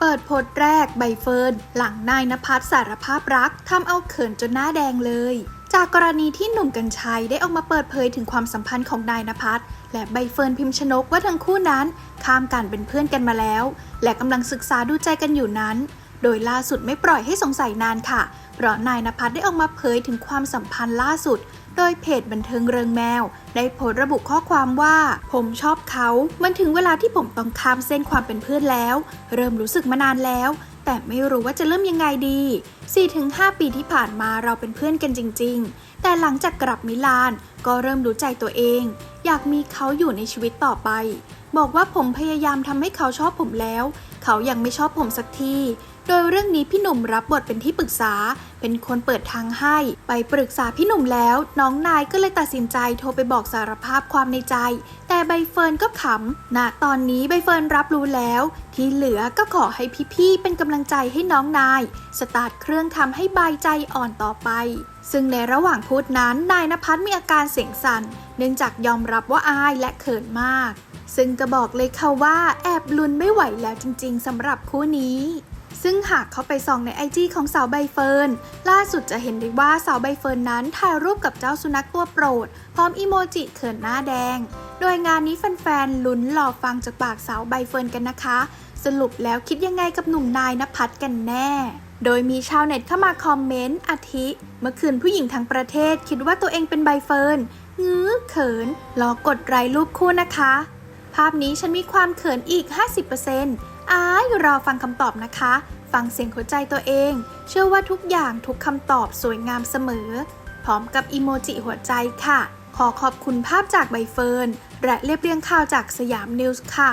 เปิดโพสต์แรกใบเฟิร์น หลังนายนภัสสารภาพรักทำเอาเขินจนหน้าแดงเลย จากกรณีที่หนุ่มกัญชัยได้ออกมาเปิดเผยถึงความสัมพันธ์ของนายนภัสและใบเฟิร์นพิมชนกว่าทั้งคู่นั้น ข้ามกันเป็นเพื่อนกันมาแล้ว และกำลังศึกษาดูใจกันอยู่นั้น โดยล่าสุดไม่ปล่อยให้สงสัยนานค่ะ เพราะนายนภัสได้ออกมาเผยถึงความสัมพันธ์ล่าสุด โดยเพจบันเทิงเริงแมว ได้โพสต์ระบุข้อความว่า ผมชอบเขา มันถึงเวลาที่ผมต้องข้ามเส้นความเป็นเพื่อนแล้ว เริ่มรู้สึกมานานแล้ว แต่ไม่รู้ว่าจะเริ่มยังไงดี 4-5 ปีที่ผ่านมาเราเป็นเพื่อนกันจริง ๆ แต่หลังจากกลับมิลานก็เริ่มรู้ใจตัวเอง อยากมีเขาอยู่ในชีวิตต่อไป บอกว่าผมพยายามทำให้เขาชอบผมแล้ว เขายังไม่ชอบผมสักที โดยเรื่องนี้พี่หนุ่มรับบทเป็นที่ปรึกษา เป็นคนเปิดทางให้ ไปปรึกษาพี่หนุ่มแล้ว น้องนายก็เลยตัดสินใจโทรไปบอกสารภาพความในใจ แต่ใบเฟิร์นก็ขำณตอนนี้ใบเฟิร์นรับรู้แล้ว ที่เหลือก็ขอให้พี่ๆเป็นกำลังใจให้น้องนาย สตาร์ทเครื่องทำให้ใบใจอ่อนต่อไป ซึ่งในระหว่างพูดนั้นนายนภัสมีอาการเสียงสั่น เนื่องจากยอมรับว่าอายและเขินมาก ซึ่งก็บอกเลยค่ะว่าแอบลุ้นไม่ไหวแล้วจริงๆสำหรับคู่นี้ซึ่งหากเข้าไปส่องในไอจีของสาวใบเฟิร์น ล่าสุดจะเห็นได้ว่าสาวใบเฟิร์นนั้นถ่ายรูปกับเจ้าสุนัขตัวโปรด พร้อมอีโมจิเขินหน้าแดง โดยงานนี้แฟนๆลุ้นรอฟังจากปากสาวใบเฟิร์นกันนะคะ สรุปแล้วคิดยังไงกับหนุ่มนายนภัสกันแน่ โดยมีชาวเน็ตเข้ามาคอมเมนต์อาทิ เมื่อคืนผู้หญิงทั้งประเทศคิดว่าตัวเองเป็นใบเฟิร์นงื้อเขินรอกดไลค์รูปคู่นะคะ ภาพนี้ฉันมีความเขินอีก 50%อ้ายรอฟังคำตอบนะคะ ฟังเสียงหัวใจตัวเอง เชื่อว่าทุกอย่างทุกคำตอบสวยงามเสมอ พร้อมกับอีโมจิหัวใจค่ะ ขอขอบคุณภาพจากใบเฟิร์นและเรียบเรียงข่าวจากสยามนิวส์ค่ะ